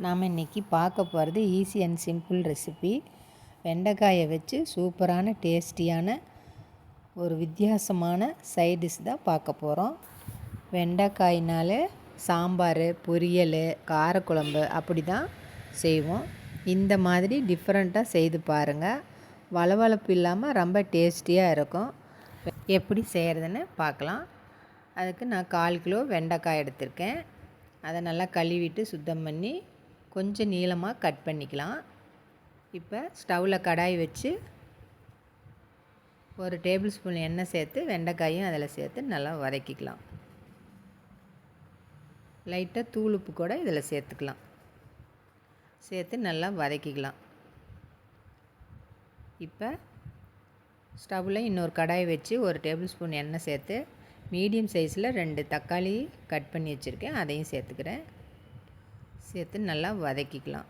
நாம் இன்றைக்கி பார்க்க போகிறது ஈஸி அண்ட் சிம்பிள் ரெசிபி வெண்டைக்காயை வச்சு சூப்பரான டேஸ்டியான ஒரு வித்தியாசமான சைட் டிஷ் தான் பார்க்க போகிறோம். வெண்டைக்காயினாலே சாம்பார் பொரியல் காரக்குழம்பு அப்படி தான் செய்வோம். இந்த மாதிரி டிஃப்ரெண்ட்டாக செய்து பாருங்கள் வளவளப்பு இல்லாமல் ரொம்ப டேஸ்டியாக இருக்கும். எப்படி செய்கிறதுன்னு பார்க்கலாம். அதுக்கு நான் கால் கிலோ வெண்டைக்காய் எடுத்திருக்கேன். அதை நல்லா கழுவிட்டு சுத்தம் பண்ணி கொஞ்சம் நீளமாக கட் பண்ணிக்கலாம். இப்போ ஸ்டவ்வில் கடாய் வச்சு ஒரு டேபிள் ஸ்பூன் எண்ணெய் சேர்த்து வெண்டைக்காயும் அதில் சேர்த்து நல்லா வதக்கிக்கலாம். லைட்டாக தூள் உப்பு கூட இதில் சேர்த்துக்கலாம். சேர்த்து நல்லா வதக்கிக்கலாம். இப்போ ஸ்டவ்வில் இன்னொரு கடாய் வச்சு ஒரு டேபிள் ஸ்பூன் எண்ணெய் சேர்த்து மீடியம் சைஸில் ரெண்டு தக்காளி கட் பண்ணி வச்சுருக்கேன். அதையும் சேர்த்துக்கிறேன். சேர்த்து நல்லா வதக்கிக்கலாம்.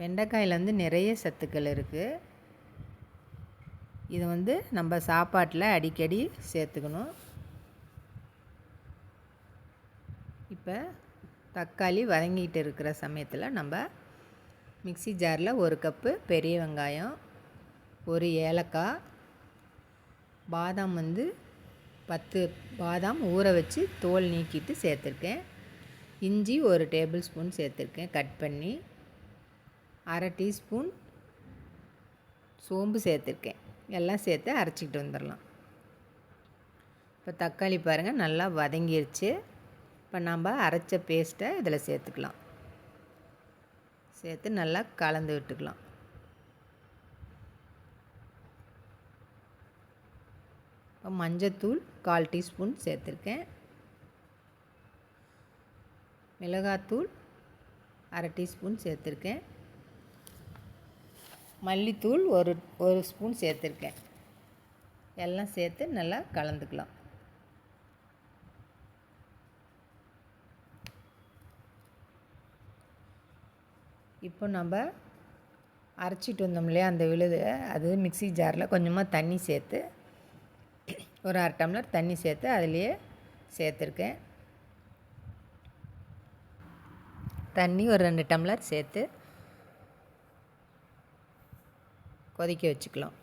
வெண்டைக்காயில் வந்து நிறைய சத்துக்கள் இருக்குது இது வந்து நம்ம சாப்பாட்டில் அடிக்கடி சேர்த்துக்கணும். இப்போ தக்காளி வதங்கிட்டு இருக்கிற சமயத்தில் நம்ம மிக்சி ஜாரில் ஒரு கப்பு பெரிய வெங்காயம் ஒரு ஏலக்காய் பாதாம் வந்து பத்து பாதாம் ஊற வச்சு தோல் நீக்கிட்டு சேர்த்துருக்கேன். இஞ்சி ஒரு டேபிள் ஸ்பூன் சேர்த்துருக்கேன். கட் பண்ணி அரை டீஸ்பூன் சோம்பு சேர்த்துருக்கேன். எல்லாம் சேர்த்து அரைச்சிக்கிட்டு வந்துடலாம். இப்போ தக்காளி பாருங்கள் நல்லா வதங்கிருச்சு. இப்போ நம்ம அரைச்ச பேஸ்ட்டை இதில் சேர்த்துக்கலாம். சேர்த்து நல்லா கலந்து விட்டுக்கலாம். மஞ்சத்தூள் கால் டீஸ்பூன் சேர்த்துருக்கேன். மிளகாத்தூள் அரை டீஸ்பூன் சேர்த்துருக்கேன். மல்லித்தூள் ஒரு ஒரு ஸ்பூன் சேர்த்துருக்கேன். எல்லாம் சேர்த்து நல்லா கலந்துக்கலாம். இப்போ நம்ம அரைச்சிட்டு வந்தோம் இல்லையா அந்த விழுது அது மிக்சி ஜாரில் கொஞ்சமாக தண்ணி சேர்த்து ஒரு அரை டம்ளர் தண்ணி சேர்த்து அதுலேயே சேர்த்துருக்கேன். தண்ணி ஒரு ரெண்டு டம்ளர் சேர்த்து கொதிக்க வச்சுக்கலாம்.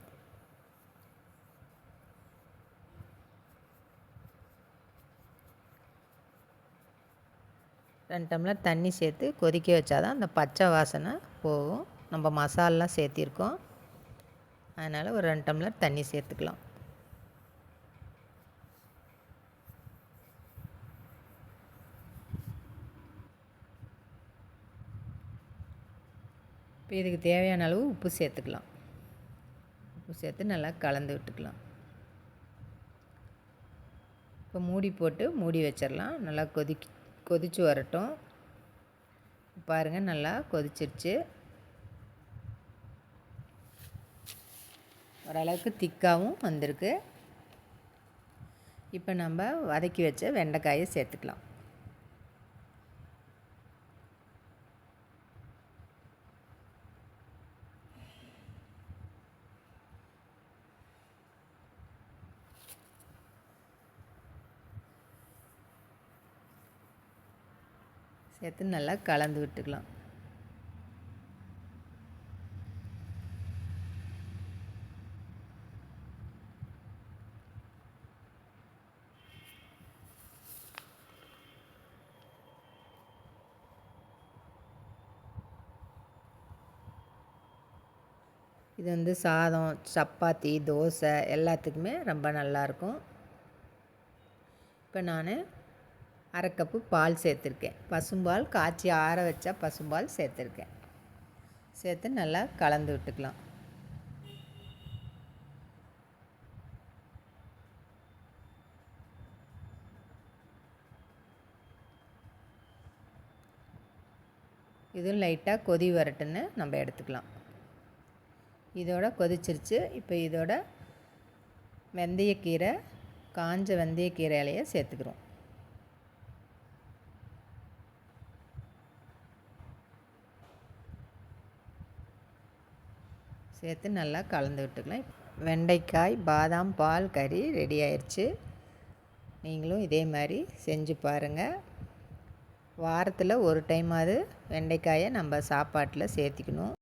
ரெண்டு டம்ளர் தண்ணி சேர்த்து கொதிக்க வச்சா தான் அந்த பச்சை வாசனை போகும். நம்ம மசாலெலாம் சேர்த்திருக்கோம். அதனால் ஒரு ரெண்டு டம்ளர் தண்ணி சேர்த்துக்கலாம். இப்போ இதுக்கு தேவையான அளவு உப்பு சேர்த்துக்கலாம். உப்பு சேர்த்து நல்லா கலந்து விட்டுக்கலாம். இப்போ மூடி போட்டு மூடி வச்சிடலாம். நல்லா கொதி கொதித்து வரட்டும். பாருங்கள் நல்லா கொதிச்சிருச்சு. ஓரளவுக்கு திக்காகவும் வந்திருக்கு. இப்போ நம்ம வதக்கி வச்ச வெண்டைக்காயை சேர்த்துக்கலாம். சேர்த்து நல்லா கலந்து விட்டுக்கலாம். இது வந்து சாதம் சப்பாத்தி தோசை எல்லாத்துக்குமே ரொம்ப நல்லாயிருக்கும். இப்போ நான் அரை கப்பு பால் சேர்த்துருக்கேன். பசும்பால் காய்ச்சி ஆற வச்சா பசும்பால் சேர்த்துருக்கேன். சேர்த்து நல்லா கலந்து விட்டுக்கலாம். இதுவும் லைட்டாக கொதி வரட்டுன்னு நம்ம எடுத்துக்கலாம். இதோட கொதிச்சிருச்சு. இப்போ இதோட வெந்தயக்கீரை காஞ்ச வெந்தயக்கீரை இலையை சேர்த்துக்கிறோம். சேர்த்து நல்லா கலந்து விட்டுக்கலாம். வெண்டைக்காய் பாதாம் பால் கறி ரெடி ஆயிடுச்சு நீங்களும் இதே மாதிரி செஞ்சு பாருங்கள் வாரத்தில் ஒரு டைமாவது வெண்டைக்காயை நம்ம சாப்பாட்டில் சேர்த்திக்கணும்.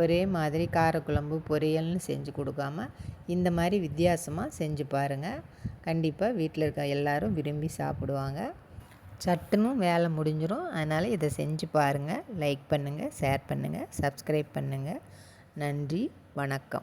ஒரே மாதிரி காரக்குழம்பு பொரியல்னு செஞ்சு கொடுக்காம இந்த மாதிரி வித்தியாசமாக செஞ்சு பாருங்கள் கண்டிப்பாக வீட்டில் இருக்க எல்லோரும் விரும்பி சாப்பிடுவாங்க. சட்டுன்னு வேலை முடிஞ்சிடும் அதனால் இதை செஞ்சு பாருங்கள் லைக் பண்ணுங்கள் ஷேர் பண்ணுங்கள் சப்ஸ்கிரைப் பண்ணுங்கள் நன்றி வணக்கம்.